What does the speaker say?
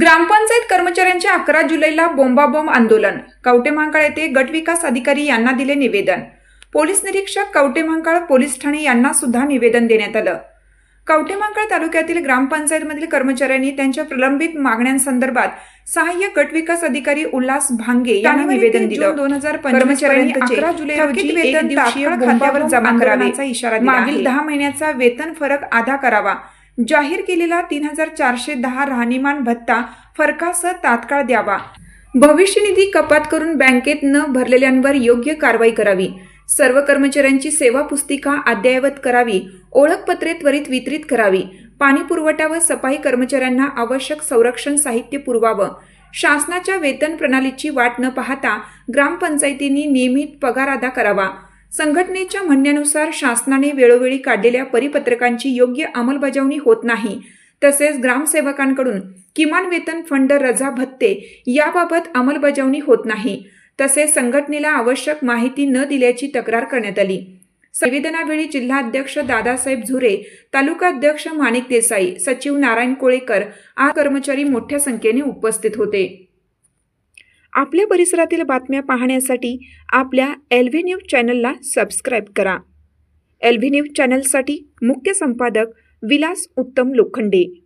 ग्रामपंचायत कर्मचाऱ्यांचे अकरा जुलैला बोंबाबोंब आंदोलन. कवटेमहांकाळ येथे गटविकास अधिकारी यांना दिले निवेदन. पोलीस निरीक्षक कवटेमहांकाळ पोलीस ठाणे यांना सुद्धा निवेदन देण्यात आलं. कवटेमहांकाळ तालुक्यातील ग्रामपंचायतमधील कर्मचाऱ्यांनी त्यांच्या प्रलंबित मागण्यांसंदर्भात सहाय्यक गटविकास अधिकारी उल्हास भांगे यांना निवेदन दिलं. दोन हजार कर्मचाऱ्यांनी अकरा जुलै रोजी वेतन तात्काळ खात्यावर जमा इशारा मागील दहा महिन्याचा वेतन फरक अदा करावा. जाहीर केलेला तीन हजार चारशे दहा राहणीमान भत्ता फरकासह तात्काळ द्यावा. भविष्य निधी कपात करून बँकेत न भरलेल्यांवर योग्य कारवाई करावी. सर्व कर्मचाऱ्यांची सेवा पुस्तिका अद्ययावत करावी. ओळखपत्रे त्वरित वितरित करावी. पाणी पुरवठा व सफाई कर्मचाऱ्यांना आवश्यक संरक्षण साहित्य पुरवावं. शासनाच्या वेतन प्रणालीची वाट न पाहता ग्रामपंचायतींनी नियमित पगार अदा करावा. संघटनेच्या म्हणण्यानुसार शासनाने वेळोवेळी काढलेल्या परिपत्रकांची योग्य अंमलबजावणी होत नाही. तसेच ग्रामसेवकांकडून किमान वेतन फंड रजा भत्ते याबाबत अंमलबजावणी होत नाही. तसेच संघटनेला आवश्यक माहिती न दिल्याची तक्रार करण्यात आली. संवेदनावेळी जिल्हाध्यक्ष दादासाहेब झुरे तालुकाध्यक्ष माणिक देसाई सचिव नारायण कोळेकर आ कर्मचारी मोठ्या संख्येने उपस्थित होते. आपल्या परिसरातील बातम्या पाहण्यासाठी आपल्या एल व्ही न्यूज चॅनलला सबस्क्राईब करा. एल व्ही न्यूज चॅनलसाठी मुख्य संपादक विलास उत्तम लोखंडे.